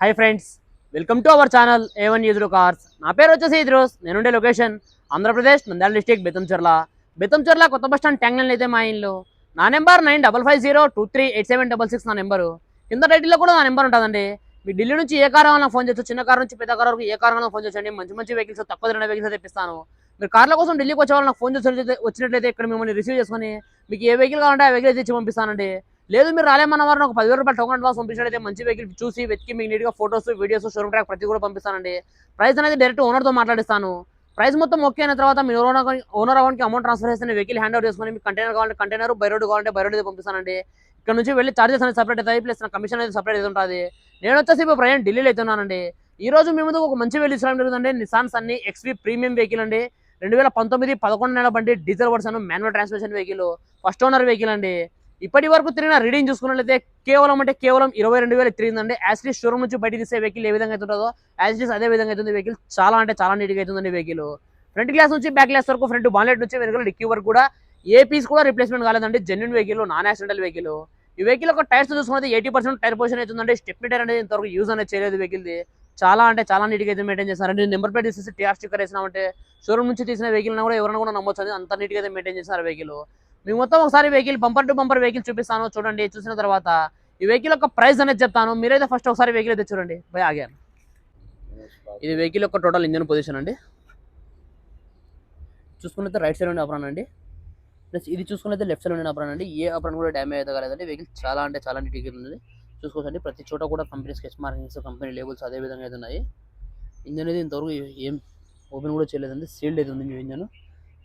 Hi friends welcome to our channel A one used cars నా పేరు వచ్చేసి ఇద్రోస్. నేనుండే లొకేషన్ ఆంధ్రప్రదేశ్ నంద్యాల డిస్టిక్ బెతంచెర్ల బెతంచెర్ల కొత్త బస్ స్టాండ్ ట్యాంగ్లైన్ అయితే మా ఇల్లు. నా number nine double five zero two three eight seven double six నా నెంబరు కింద టైటిల్లో కూడా నా నెంబర్ ఉంటుందండి. మీ ఢిల్లీ నుంచి ఏ కార్ కావాలన్నా ఫోన్ చేయొచ్చు. చిన్న కార్ నుంచి పెద్ద కార్ వరకు ఏ కార్ కావాలన్నా ఫోన్ చేయొచ్చండి. మంచి మంచి వెహికల్స్ తక్కువ ధర వెహికల్స్ తెప్పిస్తాను. మీరు కార్ల కోసం ఢిల్లీకి వచ్చే వాళ్ళకి ఫోన్ చేసి వచ్చినట్లయితే ఇక్కడ మిమ్మల్ని రిసీవ్ చేసుకొని మీకు ఏ వెహికల్ కావాలంటే ఆ వెహికల్ అయితే ఇచ్చి పంపిస్తానండి. లేదు మీరు రాలేమన్న వారిని ఒక పదివేల రూపాయలు టోకన్ అడ్వాన్స్ పంపించినట్లయితే మంచి వెహికల్ చూసి వెతికి మీకు నీట్గా ఫోటోస్ వీడియోస్ షోరూమ్ ట్రాక్ ప్రతి కూడా పంపిస్తానండి. ప్రైస్ అనేది డైరెక్ట్ ఓనర్తో మాట్లాడిస్తాను. ప్రైస్ మొత్తం ఓకే అయిన తర్వాత మీరు ఓనర్ ఓనర్ అకౌంట్కి అమౌంట్ ట్రాన్స్ఫర్ చేస్తే వెహికల్ హ్యాండ్ ఓవర్ చేసుకొని మీకు కంటైనర్ కావాలంటే కంటైనర్ బై రోడ్ కావాలంటే బై రోడ్ పంపిస్తానండి. ఇక్కడ నుంచి వెళ్ళి చార్జెస్ అనేది సపరేట్ అవుతాయి ప్లస్ నా కమిషన్ అనేది సపరేట్ ఉంటుంది. నేను వచ్చేసి ఇప్పుడు ప్రయాణం ఢిల్లీలో అవుతున్నానండి ఈ రోజు మీ ముందు ఒక మంచి వెహికల్ ఇచ్చడం జరుగుతుందండి. Nissan Sunny XV premium vehicle అండి. రెండు వేల పంతొమ్మిది పదకొండు నెల బండి diesel version manual transmission vehicle first owner vehicle అండి. ఇప్పటి వరకు తిరిగిన రీడింగ్ చూసుకున్నట్లయితే కేవలం అంటే కేవలం ఇరవై రెండు వేలు తిరిగిందండి. యాస్లీస్ షోరూమ్ నుంచి బయట తీసే వెహికల్ ఏ విధంగా అయితే ఉంటుందో అదే విధంగా అవుతుంది వెహికల్ చాలా అంటే చాలా నీట్గా అవుతుందండి వెహికల్ ఫ్రంట్ గ్లాస్ నుంచి బ్యాక్ గ్లాస్ వరకు ఫ్రంట్ బాన్లెట్ నుంచి వెనుకల డిక్కీ వరకు కూడా ఏ పీస్ కూడా రిప్లేస్మెంట్ కాలేదండి. Genuine vehicle non accidental vehicle ఈ వెహికల్ ఒక టైర్స్ చూసుకుంటే ఎయిటీ పర్సెంట్ టైర్ పొజిషన్ అవుతుందండి స్టెప్ని టైర్ అనేది ఇంతవరకు యూజ్ అనేది చేయలేదు వెహికల్ది చాలా అంటే చాలా నీట్గా అయితే మెయింటైన్ చేస్తారండి నెంబర్ ప్లేట్ తీసేసి టీఆర్ స్టిక్కర్ వేసినామంటే షోరూమ్ నుంచి తీసిన వెహికల్ కూడా ఎవరైనా కూడా నమ్మొచ్చు అంత నీట్గా అయితే మెయింటైన్ చేస్తారు వెహికల్ మీకు మొత్తం ఒకసారి vehicle bumper to bumper vehicle చూపిస్తాను చూడండి చూసిన తర్వాత ఈ వెహికల్ యొక్క ప్రైస్ అనేది చెప్తాను. మీరైతే ఫస్ట్ ఒకసారి వెహికల్ అయితే చూడండి. పోయి ఆగాను ఇది వెహికల్ యొక్క టోటల్ ఇంజన్ పొజిషన్ అండి. చూసుకున్నైతే రైట్ సైడ్ ఉండే అప్రాన్ అండి. ప్లస్ ఇది చూసుకున్నైతే లెఫ్ట్ సైడ్ ఉండే అప్రాన్ అండి. ఏ అప్రాన్ కూడా డ్యామేజ్ అయితే కాలేదండి. వెహికల్ చాలా అంటే చాలా నీట్గా ఉంది చూసుకోవచ్చండి ప్రతి చోట కూడా company sketch markings company labels అదే విధంగా అయితే ఉన్నాయి. ఇంజన్ అయితే ఇంతవరకు ఏం ఓపెన్ కూడా చేయలేదండి. సీల్డ్ అయితే ఉంది ఇంజన్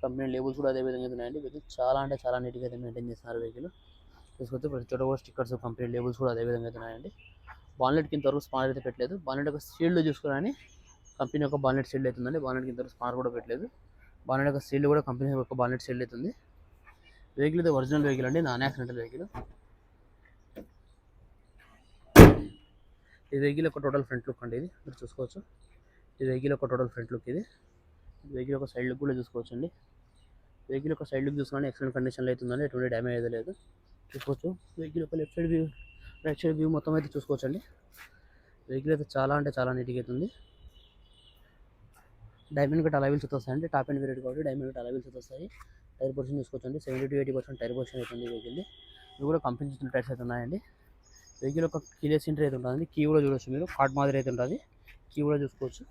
కంపెనీ లేబుల్స్ కూడా అదే విధంగా ఉన్నాయండి. వెహికల్ చాలా అంటే చాలా నీట్గా అయితే మెయింటైన్ చేస్తున్నారు వెహికల్. తీసుకొస్తే ప్రతి చోట కూడా స్టిక్కర్స్ కంపెనీ లేబుల్స్ కూడా అదే విధంగా అయితే ఉన్నాయండి. బాన్లెట్కి ఇంతవరకు స్పానర్ అయితే పెట్టలేదు. బాన్లెట్ యొక్క సీల్డ్ చూసుకురాని కంపెనీ యొక్క బాన్లెట్ సీల్డ్ అవుతుందండి. బాన్లెట్కి ఇంతవరకు స్పానర్ కూడా పెట్టలేదు. బాన్లెట్ యొక్క సీల్డ్ కూడా కంపెనీ యొక్క బాన్లెట్ సీల్డ్ అవుతుంది. వెహికల్ అయితే ఒరిజినల్ వెహికల్ అండి. Non accidental vehicle. ఈ వెహికల్ యొక్క టోటల్ ఫ్రంట్ లుక్ అండి ఇది. మీరు చూసుకోవచ్చు. ఈ వెహికల్ యొక్క టోటల్ ఫ్రంట్ లుక్ ఇది. వెహికల్ యొక్క సైడ్ లుక్ కూడా చూసుకోవచ్చు అండి వెహికల్ ఒక సైడ్ లుక్ చూసుకుంటే ఎక్సలెంట్ కండిషన్లో అవుతుందండి ఎటువంటి డ్యామేజ్ అయితే లేదు. చూసుకోవచ్చు. వెహికల్ ఒక left side view right side view మొత్తం అయితే చూసుకోవచ్చు అండి వెహికల్ అయితే చాలా అంటే చాలా నీట్గా అవుతుంది డైమండ్ కట్ అలవిల్స్ వస్తాయండి. టాప్ అండ్ వేరియడ్ కాబట్టి డైమండ్ కట్ అలవిల్స్ వస్తాయి. టైర్ పొజిషన్ చూసుకోవచ్చు అండి seventy to eighty percent tyre position అవుతుంది వెహికల్ ఇవి కూడా కంపెనీ ఇచ్చిన టైర్స్ అయితే ఉన్నాయండి. వెహికల్ ఒక కీలెస్ సెంటర్ అయితే ఉంటుంది కీ కూడా చూడొచ్చు మీరు. కార్డ్ మాదిరి అయితే ఉంటుంది. కీ కూడా చూసుకోవచ్చు.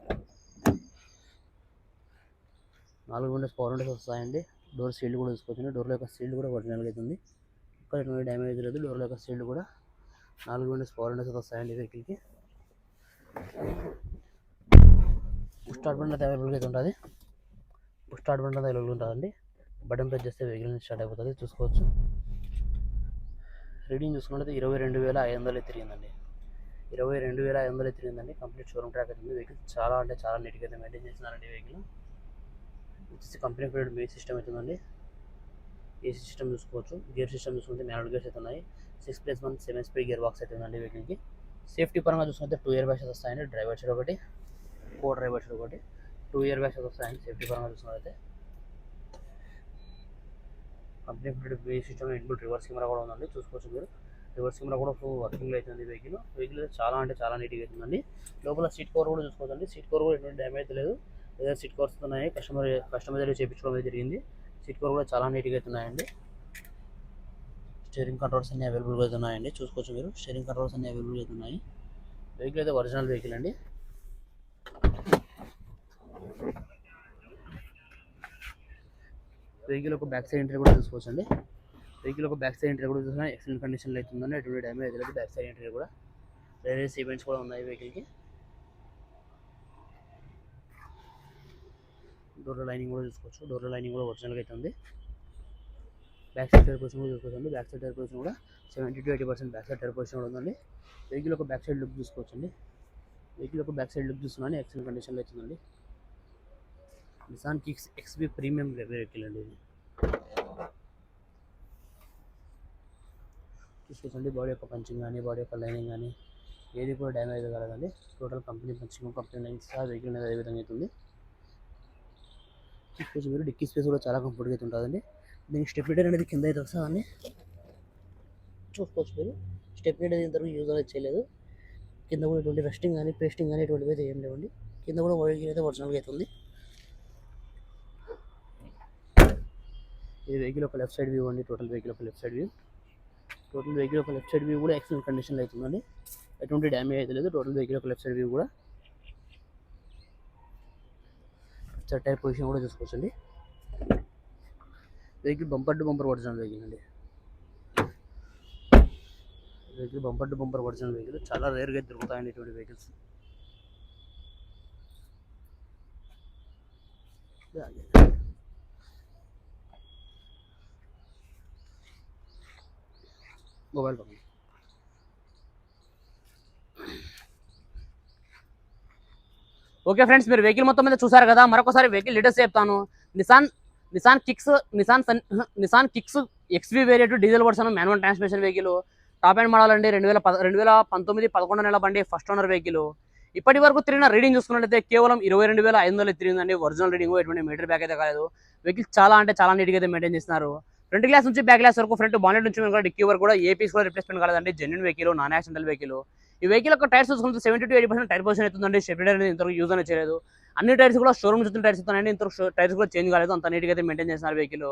నాలుగు విండోస్ పవర్ విండోస్ వస్తాయండి. డోర్ సీల్డ్ కూడా తీసుకొచ్చింది డోర్ల యొక్క సీల్డ్ కూడా ఒరిజినల్ అవుతుంది ఇక్కడ ఎటువంటి డ్యామేజ్ లేదు డోర్ల యొక్క సీల్డ్ కూడా నాలుగు విండోస్ పవర్ విండోస్ వస్తాయండి వెహికల్కి స్టార్ట్ బండ్ అయితే అవైలబుల్గా అయితే ఉంటుంది. స్టార్ట్ బండ్ అయితే అవైలబుల్ ఉంటుందండి. బటన్ ప్రెస్ చేస్తే వెహికల్ స్టార్ట్ అయిపోతుంది. చూసుకోవచ్చు. రీడింగ్ చూసుకుంటే ఇరవై రెండు వేల ఐదు వందలు తిరిగిందండి. ఇరవై రెండు వేల ఐదు వందలు తిరిగిందండి. కంప్లీట్ షోరూమ్ ట్రాక్ అయితే వెహికల్ చాలా అంటే చాలా నీట్గా అయితే మెయింటైన్ చేస్తున్నారండి వెహికల్ వచ్చేసి కంపెనీ ఫీల్డ్ మీ సిస్టమ్ అవుతుందండి ఏసీ సిస్టమ్ చూసుకోవచ్చు? గేర్ సిస్టమ్ చూసుకుంటే మ్యానువల్ గేర్స్ అయితే ఉన్నాయి. Six plus one seven speed gear box అయితే ఉందండి వెహికల్కి సేఫ్టీ పరంగా చూసుకుంటే టూ ఇయర్ బ్యాషెస్ వస్తాయండి. డ్రైవర్ షెడ్ ఒకటి కో డ్రైవర్ షెడ్ ఒకటి. టూ ఇయర్ బ్యాషెస్ వస్తాయండి సేఫ్టీ పరంగా చూసుకున్నట్లయితే కంపెనీ ఫిటెడ్ బే సిస్టమ్ ఇన్బుల్ రివర్స్ కెమెరా కూడా ఉందండి. చూసుకోవచ్చు మీరు. రివర్స్ కెమెరా కూడా ఫుల్ వర్కింగ్ అవుతుంది వెహికల్. వెహికల్ అయితే చాలా అంటే చాలా నీట్గా అవుతుందండి లోపల సీట్ కవర్ కూడా చూసుకోవచ్చండి. సీట్ కవర్ కూడా ఎటువంటి డ్యామేజ్ లేదు. ఏదైనా సీట్ కవర్స్ ఉన్నాయి కస్టమర్ కస్టమర్ దగ్గర చేయించుకోవడం జరిగింది. సీట్ కవర్ కూడా చాలా నీట్గా అవుతున్నాయండి. స్టీరింగ్ కంట్రోల్స్ అన్ని అవైలబుల్గా అవుతున్నాయండి చూసుకోవచ్చు మీరు. స్టీరింగ్ కంట్రోల్స్ అన్ని అవైలబుల్గా అవుతున్నాయి వెహికల్ అయితే ఒరిజినల్ వెహికల్ అండి. వెహికల్ ఒక బ్యాక్ సైడ్ ఎంట్రీ కూడా చూసుకోవచ్చు అండి వెహికల్ ఒక బ్యాక్ సైడ్ ఎంట్రీ కూడా చూసినా ఎక్సలెంట్ కండిషన్లో అవుతుందండి ఎటువంటి డ్యామేజ్ అయితే బ్యాక్ సైడ్ ఎంట్రీ కూడా. వేరే ఈవెంట్స్ కూడా ఉన్నాయి వెహికల్కి డోర్ లైనింగ్ కూడా చూసుకోవచ్చు. డోర్ లైనింగ్ కూడా ఒరిజినల్గా అయితే ఉంది బ్యాక్ సైడ్ టైర్ పొజిషన్ కూడా చూసుకోవచ్చు బ్యాక్ సైడ్ టైర్ పొజిషన్ కూడా seventy to eighty percent back side tyre position కూడా ఉందండి. వెహికల్ ఒక బ్యాక్ సైడ్ లుక్ చూసుకోవచ్చు అండి. వెహికల్ ఒక బ్యాక్ సైడ్ లుక్ చూస్తున్నాను. ఎక్సలెంట్ కండిషన్లో అవుతుందండి Nissan Kicks XV premium vehicle అండి ఇది. చూసుకోవచ్చండి బాడీ యొక్క పంచింగ్ కానీ బాడీ యొక్క లైనింగ్ కానీ ఏది కూడా డ్యామేజ్ కాలేదండి. Total company punching company lines ఆ వెహికల్ అనేది అదే విధంగా అవుతుంది? చూసుకోవచ్చు మీరు డిక్కీ స్పేస్ కూడా చాలా కంఫర్ట్గా అయితే ఉంటుందండి. దీనికి స్టెప్ లీడర్ అనేది కింద అయితే వస్తుందండి చూసుకోవచ్చు మీరు స్టెప్ లీడర్ ఇంతవరకు యూజ్ అనేది చేయలేదు. కింద కూడా ఎటువంటి రెస్టింగ్ కానీ పేస్టింగ్ కానీ ఎటువంటివి అయితే ఏం లేవండి. కింద కూడా వెహికల్ అయితే ఒరిజినల్గా అయితే ఉంది. ఇది వెహికల్ ఒక లెఫ్ట్ సైడ్ వ్యూ అండి. టోటల్ వెహికల్ ఒక left side view total vehicle ఒక లెఫ్ట్ సైడ్ వ్యూ కూడా ఎక్సలెంట్ కండిషన్లో అవుతుందండి ఎటువంటి డ్యామేజ్ అయితే లేదు. టోటల్ వెహికల్ ఒక లెఫ్ట్ సైడ్ వ్యూ కూడా సార్ టైర్ పొజిషన్ కూడా చూసుకోవచ్చండి. Vehicle bumper to bumper original vehicle అండి. Vehicle bumper to bumper original vehicle. చాలా రేర్గా దొరుకుతాయండి ఇటువంటి వెహికల్స్. మొబైల్ పక్కన ఓకే ఫ్రెండ్స్ మీరు వెహికల్ మొత్తం మీద చూసారు కదా మరొకసారి వెహికల్ లీటర్స్ చెప్తాను. Nissan Nissan Kicks Nissan sun Nissan Kicks XV variant diesel version manual transmission vehicle top end model అండి రెండు వేల పద రెండు వేల పంతొమ్మిది పదకొండు నెలల బండి ఫస్ట్ ఓనర్ వెహికల్ ఇప్పటి వరకు తిరిగిన రీడింగ్ చూసుకున్నట్లయితే కేవలం ఇరవై రెండు వేల ఐదు వందలు తిరిగిందండి. ఒరిజినల్ రీడింగ్ ఎటువంటి మీటర్ బ్యాక్ అయితే కాలేదు. వెహికల్ చాలా అంటే చాలా నీట్గా అయితే మెయింటైన్ చేస్తున్నారు. ఫ్రంట్ గ్లాస్ నుంచి బ్యాక్ గ్లాస్ వరకు ఫ్రంట్ బానెట్ నుంచి డిక్కీ వరకు కూడా ఏ పీస్ కూడా రిప్లేస్మెంట్ కాలేదండి. Genuine vehicle non accidental vehicle ఈ వెహికల్ యొక్క టైర్స్ చూసుకుంటే seventy to eighty percent tyre position అవుతుందండి షెఫ్ట్ అనేది ఇంతవరకు యూజ్ అనేది చేయలేదు. అన్ని టైర్స్ కూడా షోరూమ్ చూస్తున్న టైర్స్ ఇస్తానండి ఇంతవరకు టైర్స్ కూడా చేంజ్ కాలేదు. అంత నీట్గా అయితే మెయింటైన్ చేస్తున్నారు వెహికల్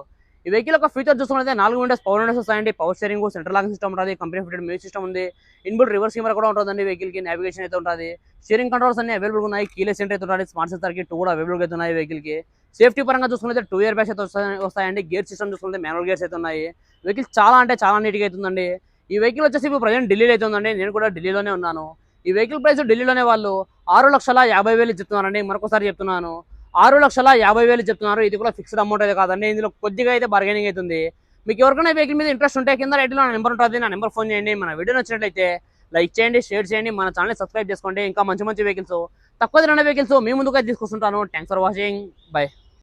ఈ వెహికల్ యొక్క ఫీచర్ చూసుకుంటే నాలుగు విండోస్ పవర్ విండోస్ వస్తాయండి. Power steering central locking system ఉంటుంది. కంపెనీ ఫిటెడ్ మ్యూజిక్ సిస్టమ్ ఉంది. ఇన్బుల్ రివర్స్ కెమెరా కూడా ఉంటుందండి వెహికల్కి. నావిగేషన్ అయితే ఉంటుంది. స్టీరింగ్ కంట్రోల్స్ అన్ని అవైలబుల్ ఉన్నాయి. కీలెస్ సెంటర్ అయితే ఉంటుంది. స్మార్ట్ సెన్సర్కి టూ కూడా అవైలబుల్ అయితే ఉన్నాయి వెహికల్కి. సేఫ్టీ పరంగా చూసుకుంటే టూ ఇయర్ బ్యాగ్స్ అయితే వస్తాయి వస్తాయండి. గేర్ సిస్టమ్ చూసుకుంటే మాన్యువల్ గేర్స్ అయితే ఉన్నాయి. వెహికల్ చాలా అంటే చాలా నీట్గా అవుతుందండి ఈ వెహికల్ వచ్చేసి ఇప్పుడు ప్రజెంట్ ఢిల్లీలో అయితే ఉందండి. నేను కూడా ఢిల్లీలోనే ఉన్నాను. ఈ వెహికల్ ప్రైస్ ఢిల్లీలోనే వాళ్ళు ఆరు లక్షల యాభై వేలు చెప్తున్నారండి. మరొకసారి చెప్తున్నాను. ఆరు లక్షల యాభై వేలు చెప్తున్నారు. ఇది కూడా ఫిక్స్డ్ అమౌంట్ అయితే కాదండి. ఇందులో కొద్దిగా అయితే బార్గెనింగ్ అవుతుంది. మీకు ఎవరికైనా వెహికల్ మీద ఇంట్రెస్ట్ ఉంటే కింద రైట్లో నా నెంబర్ ఉంటుంది. నా నెంబర్ ఫోన్ చేయండి. మన వీడియో నచ్చినట్లయితే లైక్ చేయండి షేర్ చేయండి. మన ఛానల్ సబ్స్క్రైబ్ చేసుకోండి. ఇంకా మంచి మంచి వెహికల్స్ తక్కువ తిన వెహికల్స్ మీ ముందుగా తీసుకొస్తుంటాను. Thanks for watching bye